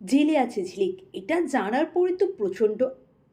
জেলে আছে ঝিলিক। এটা জানার পরে তো প্রচণ্ড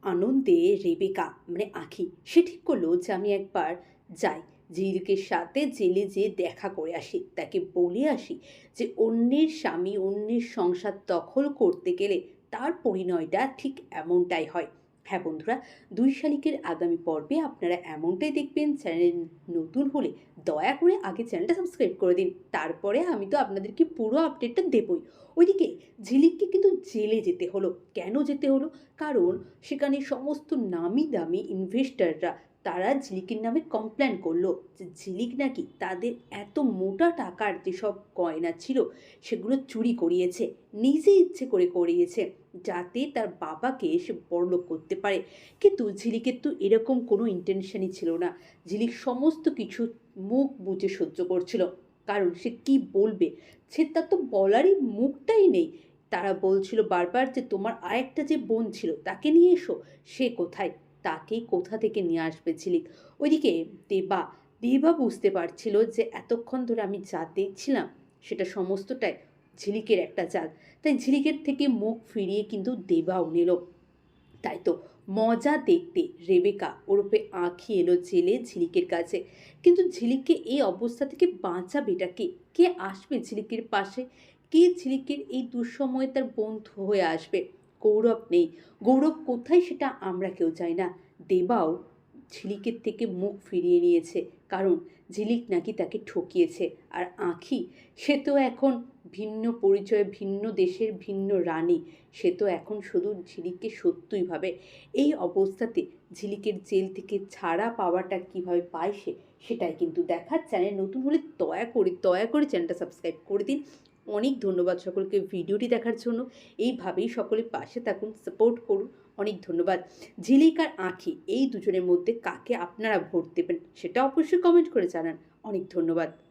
আনন্দে রেবেকা মানে আঁখি। সে ঠিক করল যে আমি একবার যাই। ঝিলিকের সাথে জেলে যেয়ে দেখা করে আসি। তাকে বলে আসি যে অন্যের স্বামী অন্যের সংসার দখল করতে গেলে তার পরিণয়টা ঠিক এমনটাই হয়। হ্যাঁ বন্ধুরা, দুই শালিকের আগামী পর্বে আপনারা এমনটাই দেখবেন, চ্যানেল নতুন হলে দয়া করে আগে চ্যানেলটা সাবস্ক্রাইব করে দিন। তারপরে আমি তো আপনাদেরকে পুরো আপডেটটা দেবই। ওইদিকে ঝিলিককে কিন্তু জেলে যেতে হলো। কেন যেতে হলো? কারণ সেখানে সমস্ত নামি দামি ইনভেস্টাররা তারা ঝিলিকের নামে কমপ্লেন করল যে ঝিলিক নাকি তাদের এত মোটা টাকার যেসব গয়না ছিল সেগুলো চুরি করিয়েছে, নিজে ইচ্ছে করে করিয়েছে, যাতে তার বাবাকে সে বড়লোক করতে পারে। কিন্তু ঝিলিকের তো এরকম কোনো ইন্টেনশনই ছিল না। ঝিলিক সমস্ত কিছু মুখ বুঝে সহ্য করছিল। কারণ সে কি বলবে? সে তার তো বলারই মুখটাই নেই। তারা বলছিল বারবার যে তোমার আরেকটা যে বোন ছিল, তাকে নিয়ে এসো। সে কোথায়? তাকে কোথা থেকে নিয়ে আসবে ঝিলিক? ওইদিকে দেবা দেবা বুঝতে পারছিল যে এতক্ষণ ধরে আমি যা দেখছিলাম সেটা সমস্তটাই ঝিলিকের একটা জাল তাই ঝিলিকের থেকে মুখ ফিরিয়ে কিন্তু দেবাও নিল। তাই তো মজা দেখতে রেবেকা ওরূপে আঁখি এলো জেলে ঝিলিকের কাছে। কিন্তু ঝিলিককে এই অবস্থা থেকে বাঁচাবেটা কে? কে আসবে ঝিলিকের পাশে? কে ঝিলিকের এই দুঃসময়ে তার বন্ধু হয়ে আসবে? গৌরব নেই। গৌরব কোথায় সেটা আমরা কেউ চাই না। দেবাও ঝিলিকের থেকে মুখ ফিরিয়ে নিয়েছে, কারণ ঝিলিক নাকি তাকে ঠকিয়েছে। আর আঁখি, সে তো এখন ভিন্ন পরিচয়ে, ভিন্ন দেশের ভিন্ন রানী। সে তো এখন শুধু ঝিলিককে সত্যই ভাবে। এই অবস্থাতে ঝিলিকের জেল থেকে ছাড়া পাওয়াটা কীভাবে পায় সে, সেটাই কিন্তু দেখার চ্যানেল নতুন হলে দয়া করে দয়া করে চ্যানেলটা সাবস্ক্রাইব করে দিন। অনেক ধন্যবাদ সকলকে ভিডিওটি দেখার জন্য। এইভাবেই সকলে পাশে থাকুন সাপোর্ট করুন। অনেক ধন্যবাদ। ঝিলিক আর আঁখি, এই দুজনের মধ্যে কাকে আপনারা ভোট দেবেন সেটা অবশ্যই কমেন্ট করে জানান। অনেক ধন্যবাদ।